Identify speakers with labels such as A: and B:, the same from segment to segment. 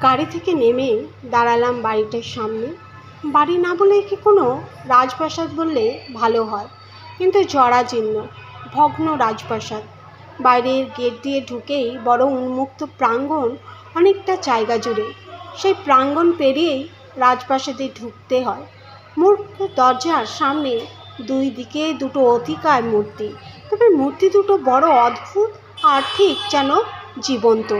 A: গাড়ি থেকে নেমে দাঁড়ালাম বাড়িটার সামনে। বাড়ি না বলে কি কোনো রাজপ্রাসাদ বললে ভালো হয়, কিন্তু জরাজীর্ণ, ভগ্ন রাজপ্রাসাদ। বাইরের গেট দিয়ে ঢুকেই বড় উন্মুক্ত প্রাঙ্গণ অনেকটা জায়গা জুড়ে। সেই প্রাঙ্গণ পেরিয়েই রাজপ্রাসাদে ঢুকতে হয়। মূর্খ দরজার সামনে দুই দিকে দুটো অতিকায় মূর্তি, তবে মূর্তি দুটো বড়, অদ্ভুত আর ঠিক যেন জীবন্ত।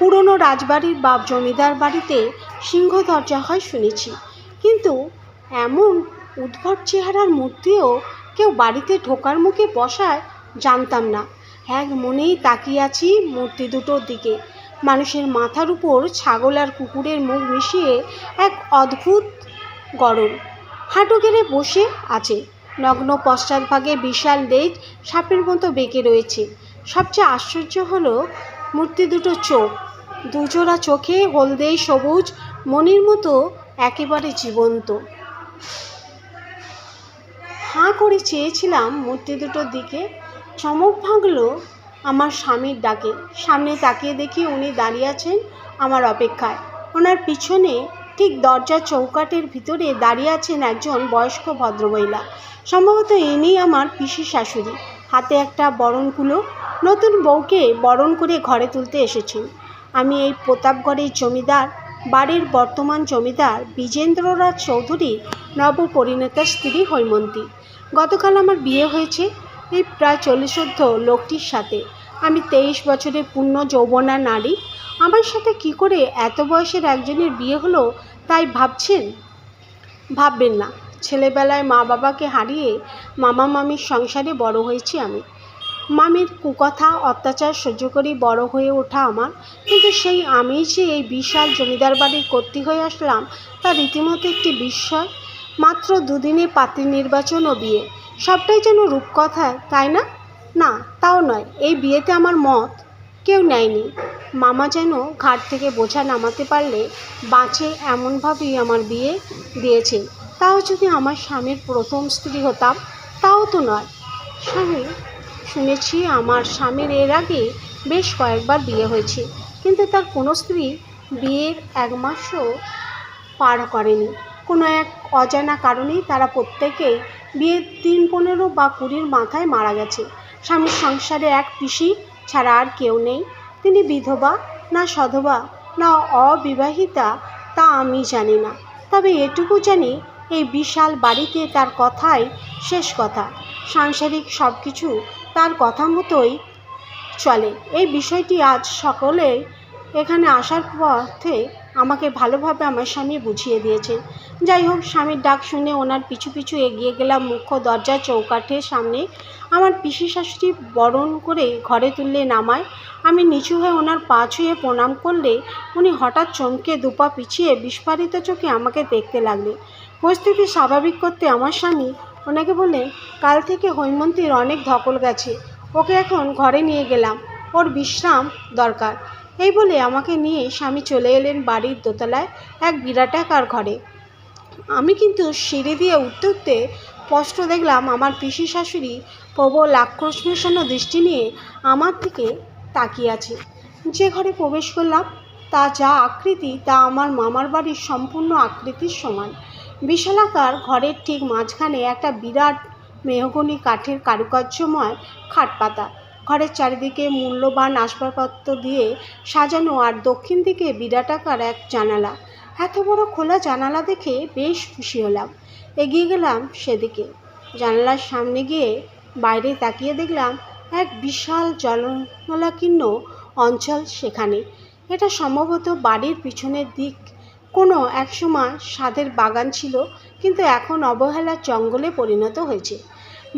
A: পুরনো রাজবাড়ির বা জমিদার বাড়িতে সিংহ দরজা হয় শুনেছি। কিন্তু এমন উদ্ভট চেহারার মূর্তিও কেউ বাড়িতে ঢোকার মুখে বসায় জানতাম না। এক মনেই তাকিয়ে আছি মূর্তি দুটোর দিকে। মানুষের মাথার উপর ছাগল আর কুকুরের মুখ মিশিয়ে এক অদ্ভুত গরম। হাঁটু গেড়ে বসে আছে। নগ্ন পশ্চাৎভাগে বিশাল লেজ সাপের মতো বেঁকে রয়েছে। সবচেয়ে আশ্চর্য হলো মূর্তি দুটো চোখ। দুজোড়া চোখে হলদে সবুজ, মনির মতো একেবারে জীবন্ত। হাঁ করে চেয়েছিলাম মূর্তি দুটোর দিকে। চমক ভাঙলো আমার স্বামীর ডাকে। সামনে তাকিয়ে দেখি উনি দাঁড়িয়ে আছেন আমার অপেক্ষায়। ওনার পিছনে ঠিক দরজার চৌকাটের ভিতরে দাঁড়িয়ে আছেন একজন বয়স্ক ভদ্রমহিলা। সম্ভবত ইনি আমার পিসি শাশুড়ি। হাতে একটা বরণ কুলো নতুন বউকে বরণ করে ঘরে তুলতে এসেছেন। আমি এই প্রতাপগড়ের জমিদার, বাড়ির বর্তমান জমিদার বিজেন্দ্ররাজ চৌধুরীর নবপরিণতা স্ত্রী হৈমন্তী। গতকাল আমার বিয়ে হয়েছে, এই প্রায় চল্লিশোর্ধ লোকটির সাথে। আমি তেইশ বছরের পূর্ণ যৌবনা নারী। আমার সাথে কি করে এত বয়সের একজনের বিয়ে হলো, তাই ভাবছেন? ভাববেন না। ছেলেবেলায় মা বাবাকে হারিয়ে মামা মামির সংসারে বড় হয়েছি আমি। মামির কুকথা, অত্যাচার সহ্য করেই বড় হয়ে ওঠা আমার। কিন্তু সেই আমি যে এই বিশাল জমিদার বাড়ির কর্তৃ হয়ে আসলাম, তা রীতিমতো একটি বিস্ময়। মাত্র দুদিনে পাত্রী নির্বাচন ও বিয়ে। সবটাই যেন রূপকথায়, তাই না? না, তাও নয়, এই বিয়েতে আমার মত কেউ নেয়নি। মামা যেন ঘাট থেকে বোঝা নামাতে পারলে বাঁচে এমনভাবেই আমার বিয়ে দিয়েছে। তাও যদি আমার স্বামীর প্রথম স্ত্রী হতাম, তাও তো নয়। স্বামী শুনেছি আমার স্বামীর এর আগে বেশ কয়েকবার বিয়ে হয়েছে, কিন্তু তার কোনো স্ত্রী বিয়ের এক মাসও পার করেনি। কোনো এক অজানা কারণেই তারা প্রত্যেকেই বিয়ের দিন পনেরো বা কুড়ির মাথায় মারা গেছে। স্বামীর সংসারে এক পিসি ছাড়া আর কেউ নেই। তিনি বিধবা, না সধবা, না অবিবাহিতা, তা আমি জানি না। তবে এটুকু জানি, এই বিশাল বাড়িতে তার কথাই শেষ কথা। সাংসারিক সব কিছু তার কথা মতোই চলে। এই বিষয়টি আজ সকলে এখানে আসার পথে আমাকে ভালোভাবে আমার স্বামী বুঝিয়ে দিয়েছেন যাই হোক, স্বামীর ডাক শুনে ওনার পিছু পিছু এগিয়ে গেলাম মুখ্য দরজা চৌকাঠের সামনে। আমার পিসি শাশুড়ি বরণ করে ঘরে তুললে নামায় আমি নিচু হয়ে ওনার পা ছুঁয়ে প্রণাম করলে উনি হঠাৎ চমকে দুপা পিছিয়ে বিস্ফারিত চোখে আমাকে দেখতে লাগলে পরিস্থিতি স্বাভাবিক করতে আমার স্বামী ওনাকে বললেন কাল থেকে হৈমন্তীর অনেক ধকল গেছে, ওকে এখন ঘরে নিয়ে গেলাম, ওর বিশ্রাম দরকার। এই বলে আমাকে নিয়ে স্বামী চলে এলেন বাড়ির দোতলায় এক বিরাটাকার ঘরে। আমি কিন্তু সিঁড়ি দিয়ে উঠতে উঠতে স্পষ্ট দেখলাম আমার পিসি শাশুড়ি প্রবল আক্রোশ দৃষ্টি নিয়ে আমার দিকে তাকিয়ে আছে। যে ঘরে প্রবেশ করলাম, তা যা আকৃতি, তা আমার মামার বাড়ির সম্পূর্ণ আকৃতির সমান। বিশালাকার ঘরের ঠিক মাঝখানে একটা বিরাট মেহগনি কাঠের কারুকার্যময় খাট পাতা ঘরের চারিদিকে মূল্যবান আসবাবপত্র দিয়ে সাজানো আর দক্ষিণ দিকে বিরাটাকার এক জানালা। এত বড় খোলা জানালা দেখে বেশ খুশি হলাম। এগিয়ে গেলাম সেদিকে। জানালার সামনে গিয়ে বাইরে তাকিয়ে দেখলাম এক বিশাল জলমলাকীর্ণ অঞ্চল সেখানে। এটা সম্ভবত বাড়ির পিছনের দিক কোনো একসময় স্বাদের বাগান ছিল, কিন্তু এখন অবহেলার জঙ্গলে পরিণত হয়েছে।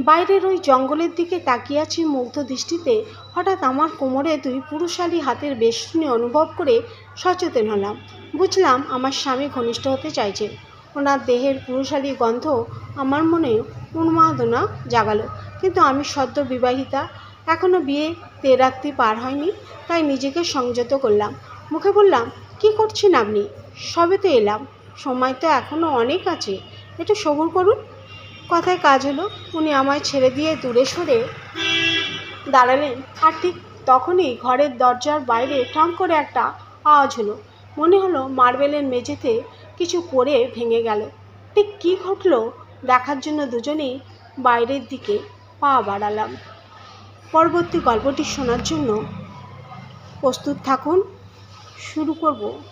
A: বাইরের ওই জঙ্গলের দিকে তাকিয়ে আছি মুগ্ধ দৃষ্টিতে, হঠাৎ আমার কোমরে দুই পুরুষালী হাতের বেষ্টনী অনুভব করে সচেতন হলাম। বুঝলাম আমার স্বামী ঘনিষ্ঠ হতে চাইছে। ওনার দেহের পুরুষালী গন্ধ আমার মনে উন্মাদনা জাগালো, কিন্তু আমি সদ্য বিবাহিতা এখনও বিয়ে তেরাত্রি পার হয়নি, তাই নিজেকে সংযত করলাম। মুখে বললাম, কি করছেন আপনি? সবে তো এলাম, সময় তো এখনও অনেক আছে। একটু সবুর করুন। কথায় কাজ হলো, উনি আমায় ছেড়ে দিয়ে দূরে সরে দাঁড়ালেন। আর ঠিক তখনই ঘরের দরজার বাইরে ঠাম করে একটা আওয়াজ হলো। মনে হলো মার্বেলের মেঝেতে কিছু পরে ভেঙে গেল। ঠিক কী ঘটলো দেখার জন্য দুজনেই বাইরের দিকে পা বাড়ালাম। পরবর্তী গল্পটি শোনার জন্য প্রস্তুত থাকুন। শুরু করব।